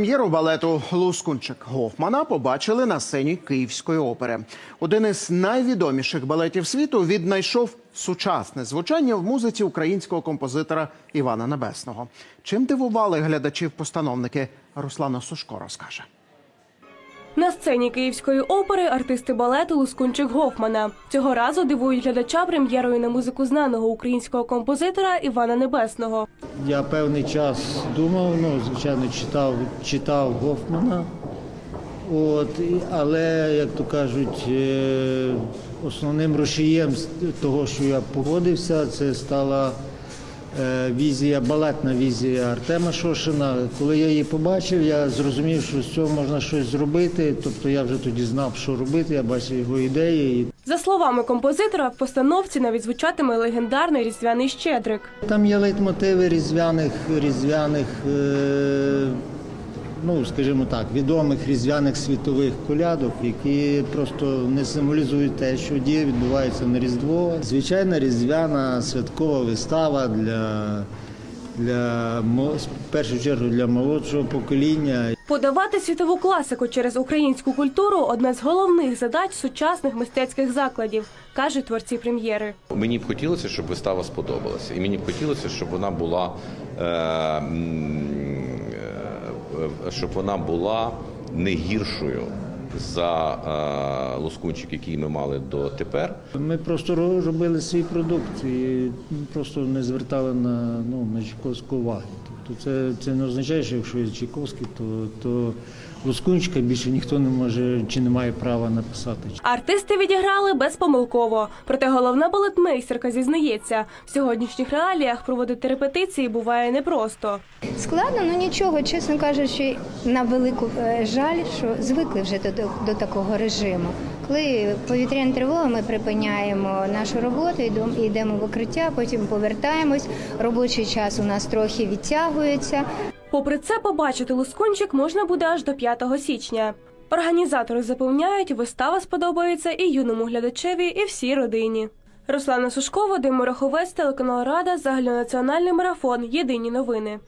Прем'єру балету Лускунчик Гофмана побачили на сцені Київської опери. Один із найвідоміших балетів світу віднайшов сучасне звучання в музиці українського композитора Івана Небесного. Чим дивували глядачів постановники Руслана Сушко розкаже. На сцені Київської опери артисти балету Лускунчик Гофмана цього разу дивують глядача прем'єрою на музику знаного українського композитора Івана Небесного. Я певний час думав, ну, звичайно, читав, читав Гофмана. От, але, як то кажуть, е, основним рушієм того, що я погодився, це стала візія, балетна візія Артема Шошина. Коли я її побачив, я зрозумів, що з цього можна щось зробити. Тобто я вже тоді знав, що робити, я бачив його ідеї. За словами композитора, в постановці навіть звучатиме легендарний різдвяний щедрик. Там є лейтмотиви різдвяних, різдвяних, е, ну скажімо так, відомих різдвяних світових колядок, які просто не символізують те, що діє відбувається на Різдво. Звичайна різдвяна святкова вистава для, для мо- в першу чергу для молодшого покоління. Подавати світову класику через українську культуру одна з головних задач сучасних мистецьких закладів, кажуть творці прем'єри. Мені б хотілося, щоб вистава сподобалася, і мені б хотілося, щоб вона була е, щоб вона була не гіршою за е, лоскунчик, який ми мали дотепер. Ми просто робили свій продукт і просто не звертали на, ну, на Чайковську уваги. Тобто це, це не означає, що якщо є Чайковський, то, то Лускунчика більше ніхто не може чи не має права написати. Артисти відіграли безпомилково. Проте головна балетмейстерка зізнається, в сьогоднішніх реаліях проводити репетиції буває непросто. Складно, ну нічого, чесно кажучи, на велику е, жаль, що звикли вже до, до, такого режиму. Коли повітряна тривога, ми припиняємо нашу роботу, йдемо, в укриття, потім повертаємось. Робочий час у нас трохи відтягується. Попри це, побачити лускунчик можна буде аж до 5 січня. Організатори запевняють, вистава сподобається і юному глядачеві, і всій родині. Руслана Сушко, Вадим Мороховець, телеканал Рада, загальнонаціональний марафон. Єдині новини.